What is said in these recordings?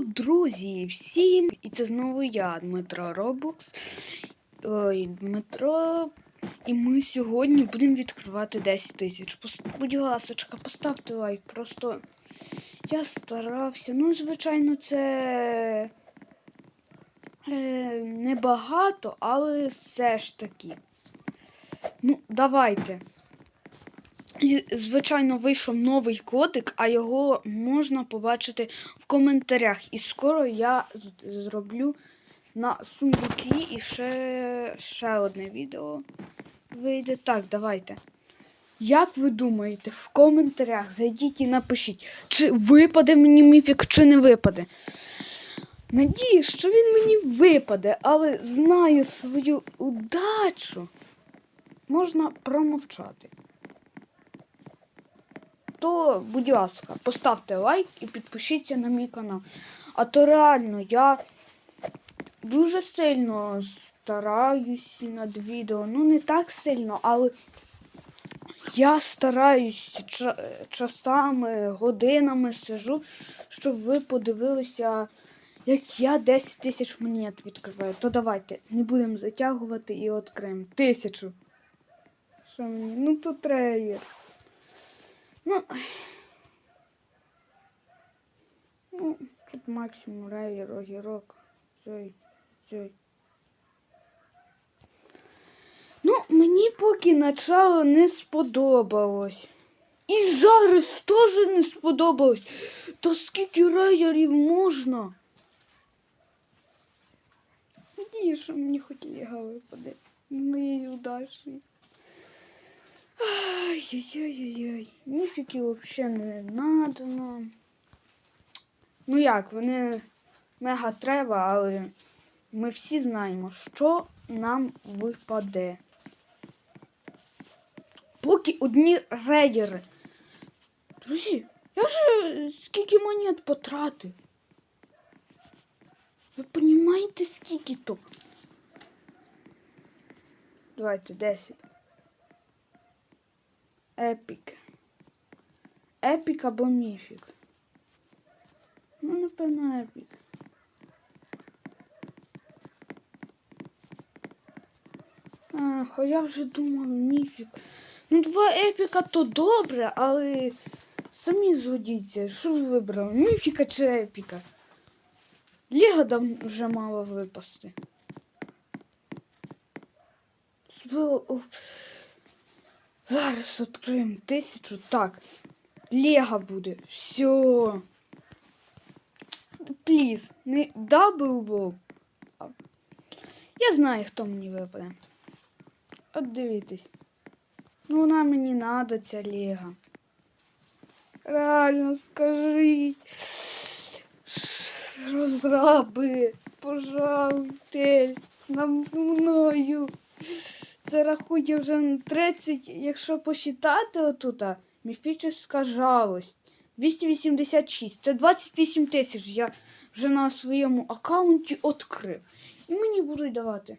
Друзі, всім! І це знову я, Дмитро Робокс. Ой, Дмитро. І ми сьогодні будемо відкривати 10 тисяч. Будь ласочка, поставте лайк. Просто я старався. Ну, звичайно, це е, небагато, але все ж таки. Ну, давайте. І, звичайно, вийшов новий котик, а його можна побачити в коментарях. І скоро я зроблю на сундуки і ще, ще одне відео вийде. Так, давайте. Як ви думаєте, в коментарях зайдіть і напишіть, чи випаде мені міфік, чи не випаде. Надію, що він мені випаде, але знаю свою удачу. Можна промовчати то, будь ласка, поставте лайк і підпишіться на мій канал. А то реально я дуже сильно стараюсь над відео. Ну, не так сильно, але я стараюсь часами, годинами сижу, щоб ви подивилися, як я 10 тисяч монет відкриваю. То давайте не будемо затягувати і відкриємо. Тисячу. Що мені? Ну тут трейлер. Ну, ну, тут максимум рейер, огірок, цей, цей. Ну, мені поки начало не сподобалось. І зараз теж не сподобалось. Та скільки рейерів можна? Надію, що мені хоч ліга випаде. Моєї удачі. Ай-яй-яй-яй. Міфіки взагалі не надо нам. Ну як, вони мега треба, але ми всі знаємо, що нам випаде. Поки одні рейдери. Друзі, я вже скільки монет потратив. Ви розумієте, скільки то? Давайте 10. Епік. Епік або міфік. Ну, напевно, епік. А, хо я вже думав міфік. Ну, два епіка то добре, але самі згодіться, що ви вибрали? Міфіка чи епіка? Ліга дам вже мало випасти. Зараз відкриємо тисячу. Так. Лего буде. Все. Пліз, не дабл був. Я знаю, хто мені випаде. От дивіться. Ну, вона мені надо, ця Лего. Реально, скажіть. Розраби, пожалуйтесь, нам мною. Це рахує вже на 30, якщо посчитати отута, міфічна жалость. 286. Це 28 тисяч я вже на своєму аккаунті відкрив. І мені будуть давати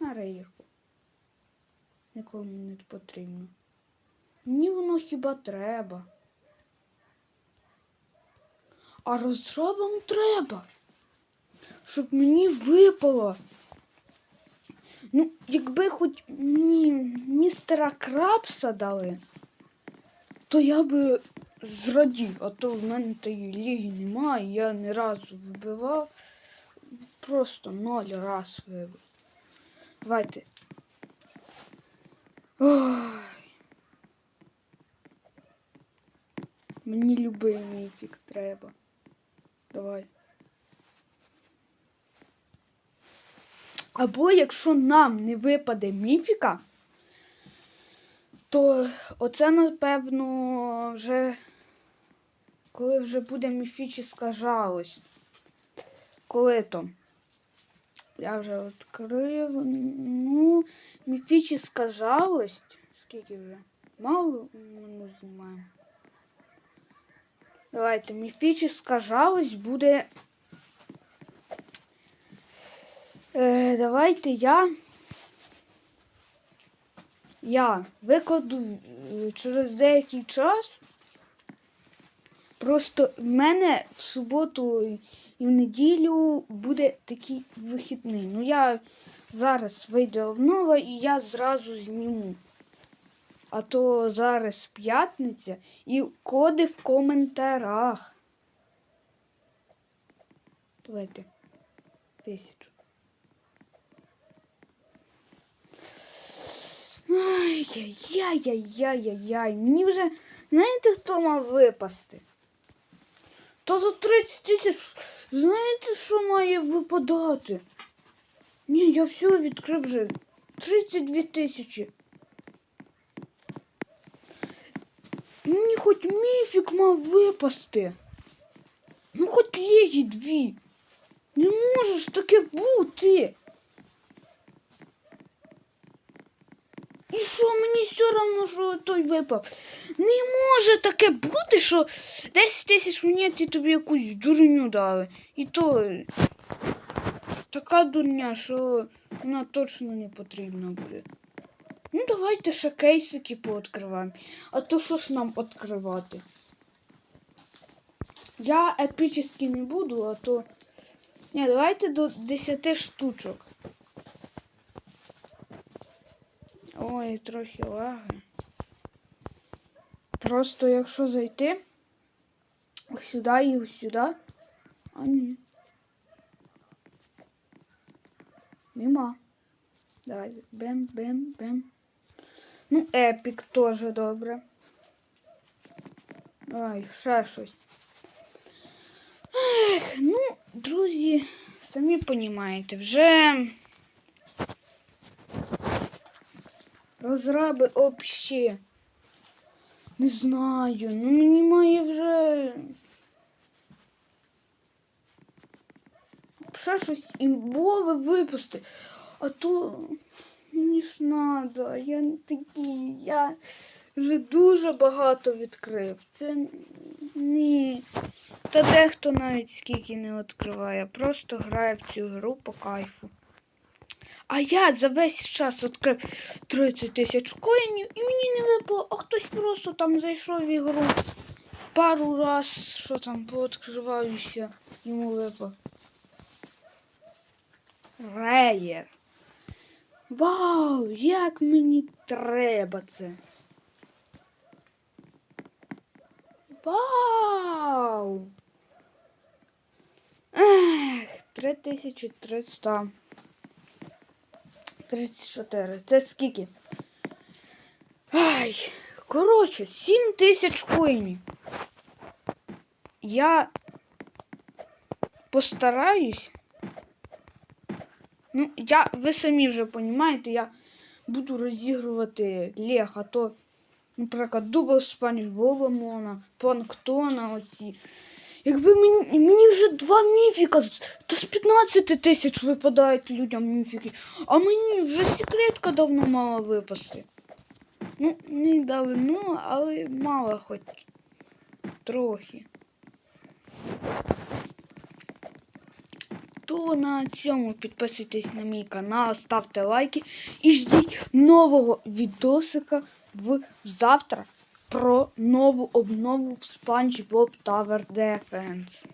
на рейерку. Нікому не потрібно. Мені воно хіба треба. А розробам треба. Щоб мені випало. Ну, якби хоч мені містера Крабса дали, то я би зрадів, а то в мене тієї ліги немає, я ні разу вибивав. Просто ноль раз вибив. Давайте. Ой. Мені любий міфік треба. Давай. Або якщо нам не випаде міфіка, то оце, напевно, вже коли вже буде міфічна жалость. Коли то? Я вже відкрив. Ну, міфічна жалость. Скільки вже? Мало минут знімаємо. Давайте, міфічна жалость буде. Е, давайте я. Я викладу е, через деякий час. Просто в мене в суботу і в неділю буде такий вихідний. Ну я зараз вийде обнова і я зразу зніму. А то зараз п'ятниця і коди в коментарях. Давайте. Тисячу. Ай-яй-яй-яй-яй-яй. Мені вже знаєте, хто мав випасти? То за 30 тисяч знаєте, що має випадати? Ні, я все відкрив вже. 32 тисячі. Мені хоч міфік мав випасти. Ну хоч легі дві. Не може ж таке бути. І що мені все одно, що той випав? Не може таке бути, що 10 тисяч монет і тобі якусь дурню дали. І то така дурня, що вона точно не потрібна буде. Ну, давайте ще кейсики пооткриваємо. А то що ж нам відкривати? Я епічний не буду, а то. Ні, давайте до 10 штучок. Ой, трохи лаги. Просто якщо зайти сюди і сюди. А ні. Нема. Давай, бем, бем, бем. Ну, епік теж добре. Ай, ще щось. Ех, ну, друзі, самі понімаєте, вже розраби обще. Не знаю, ну мені має вже. Ще щось імбове випусти. А то мені ж надо, я не такий, я вже дуже багато відкрив. Це ні. Та дехто навіть скільки не відкриває, просто грає в цю гру по кайфу. А я за весь час відкрив 30 тисяч коїнів і мені не випало, а хтось просто там зайшов в ігру пару раз, що там пооткриваюся, йому випав. Реєр. Вау, як мені треба це. Вау! Ех, 3300. 34. Це скільки? Ай, коротше, 7 тисяч коїнів. Я постараюсь. Ну, я, ви самі вже розумієте, я буду розігрувати Лех, а то, наприклад, Дубл Спаніш, Воломона, Планктона оці. Якби мені, мені вже два міфіка, то з 15 тисяч випадають людям міфіки, а мені вже секретка давно мала випасти. Ну, не давно, але мало хоч трохи. То на цьому підписуйтесь на мій канал, ставте лайки і ждіть нового відосика в завтра про нову обнову в SpongeBob Tower Defense.